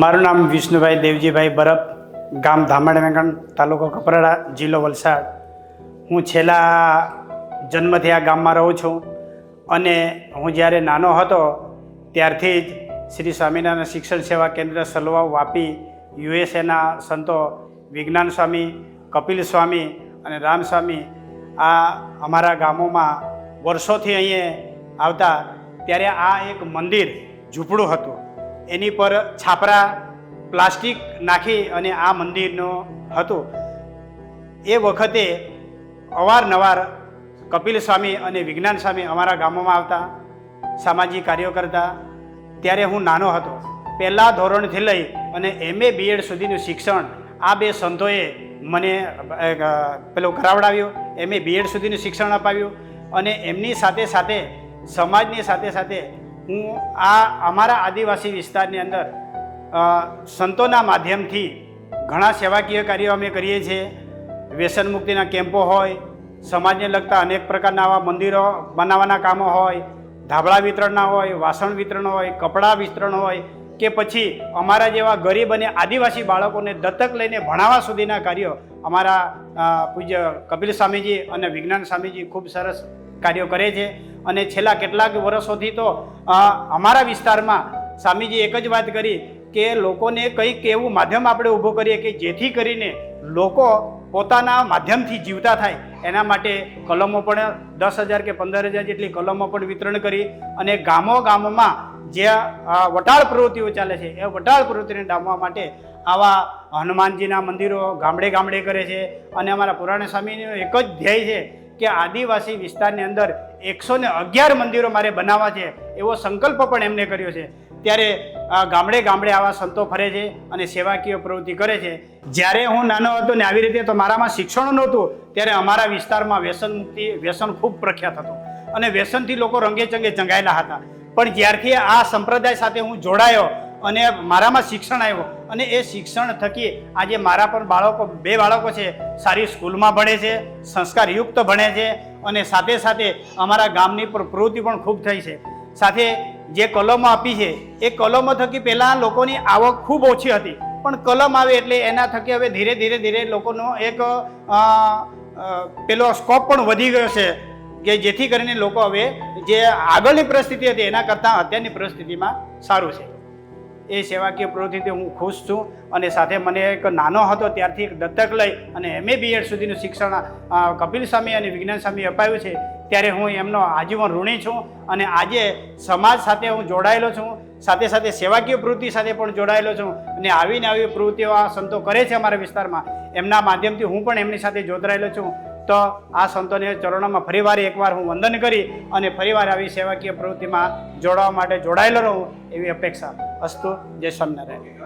મારું નામ વિષ્ણુભાઈ દેવજીભાઈ બરફ, ગામ ધામણ વેંગણ તાલુકો કપરાડા, જિલ્લો વલસાડ. હું છેલ્લા જન્મથી આ ગામમાં રહું છું અને હું જ્યારે નાનો હતો ત્યારથી જ શ્રી સ્વામિનારાયણ શિક્ષણ સેવા કેન્દ્ર સલવાઉ વાપી, યુએસએના સંતો વિજ્ઞાન સ્વામી, કપિલ સ્વામી અને રામસ્વામી આ અમારા ગામોમાં વર્ષોથી અહીંયા આવતા, ત્યારે આ એક મંદિર ઝૂંપડું હતું. એની પર છાપરા, પ્લાસ્ટિક નાખી અને આ મંદિરનો હતો. એ વખતે અવારનવાર કપિલ સ્વામી અને વિજ્ઞાન સ્વામી અમારા ગામોમાં આવતા, સામાજિક કાર્યો કરતા. ત્યારે હું નાનો હતો. પહેલાં ધોરણથી લઈ અને એમએ બીએડ સુધીનું શિક્ષણ આ બે સંતોએ મને પેલું કરાવડાવ્યું, એમએ બીએડ સુધીનું શિક્ષણ અપાવ્યું અને એમની સાથે સાથે, સમાજની સાથે સાથે હું આ અમારા આદિવાસી વિસ્તારની અંદર સંતોના માધ્યમથી ઘણા સેવાકીય કાર્યો અમે કરીએ છીએ. વ્યસન મુક્તિના કેમ્પો હોય, સમાજને લગતા અનેક પ્રકારના આવા મંદિરો બનાવવાના કામો હોય, ધાબળા વિતરણના હોય, વાસણ વિતરણ હોય, કપડાં વિતરણ હોય, કે પછી અમારા જેવા ગરીબ અને આદિવાસી બાળકોને દત્તક લઈને ભણાવવા સુધીના કાર્યો અમારા પૂજ્ય કપિલ સ્વામીજી અને વિજ્ઞાન સ્વામીજી ખૂબ સરસ કાર્યો કરે છે. અને છેલ્લા કેટલાક વર્ષોથી તો અમારા વિસ્તારમાં સ્વામીજી એક જ વાત કરી કે લોકોને કંઈક એવું માધ્યમ આપણે ઊભું કરીએ કે જેથી કરીને લોકો પોતાના માધ્યમથી જીવતા થાય. એના માટે કલમો પણ દસ હજાર કે પંદર હજાર જેટલી કલમો પણ વિતરણ કરી અને ગામો ગામોમાં જે વટાળ પ્રવૃત્તિઓ ચાલે છે, એ વટાળ પ્રવૃત્તિને ડામવા માટે આવા હનુમાનજીના મંદિરો ગામડે ગામડે કરે છે. અને અમારા પુરાણ સ્વામીનું એક જ ધ્યેય છે કે આદિવાસી વિસ્તારની અંદર એકસો ને અગિયાર મંદિરો મારે બનાવવા છે, એવો સંકલ્પ પણ એમને કર્યો છે. ત્યારે ગામડે ગામડે આવા સંતો ફરે છે અને સેવાકીય પ્રવૃત્તિ કરે છે. જ્યારે હું નાનો હતો ને આવી રીતે તો મારામાં શિક્ષણ નહોતું, ત્યારે અમારા વિસ્તારમાં વ્યસન વ્યસન ખૂબ પ્રખ્યાત હતું. અને વ્યસનથી લોકો રંગે ચંગે ચંગાયેલા હતા. પણ જ્યારથી આ સંપ્રદાય સાથે હું જોડાયો અને મારામાં શિક્ષણ આવ્યું. અને એ શિક્ષણ થકી આજે મારા પણ બાળકો, બે બાળકો છે, સારી સ્કૂલમાં ભણે છે સંસ્કારયુક્ત ભણે છે, અને સાથે સાથે અમારા ગામની પર પ્રવૃત્તિ પણ ખૂબ થઈ છે. સાથે જે કલમો આપી છે, એ કલમો થકી પહેલાં લોકોની આવક ખૂબ ઓછી હતી. પણ કલમ આવે એટલે એના થકી હવે ધીરે ધીરે ધીરે લોકોનો એક પેલો સ્કોપ પણ વધી ગયો છે, કે જેથી કરીને લોકો હવે જે આગળની પરિસ્થિતિ હતી એના કરતાં અત્યારની પરિસ્થિતિમાં સારું છે. એ સેવાકીય પ્રવૃત્તિથી હું ખુશ છું. અને સાથે મને એક નાનો હતો, ત્યારથી એક દત્તક લઈ અને એમએ બીએડ સુધીનું શિક્ષણ કપિલ સ્વામી અને વિજ્ઞાન સ્વામી અપાયું છે. ત્યારે હું એમનો આજીવન ઋણી છું અને આજે સમાજ સાથે હું જોડાયેલો છું. સાથે સાથે સેવાકીય પ્રવૃત્તિ સાથે પણ જોડાયેલો છું. અને આવીને આવી પ્રવૃત્તિઓ આ સંતો કરે છે અમારા વિસ્તારમાં. એમના માધ્યમથી હું પણ એમની સાથે જોતરાયેલો છું. તો આ સંતોને ચરણોમાં ફરીવાર એકવાર હું વંદન કરી અને ફરીવાર આવી સેવાકીય પ્રવૃત્તિમાં જોડાવા માટે જોડાયેલો રહું એવી અપેક્ષા અસ્તુ. જય સ્વામિનારાયણ.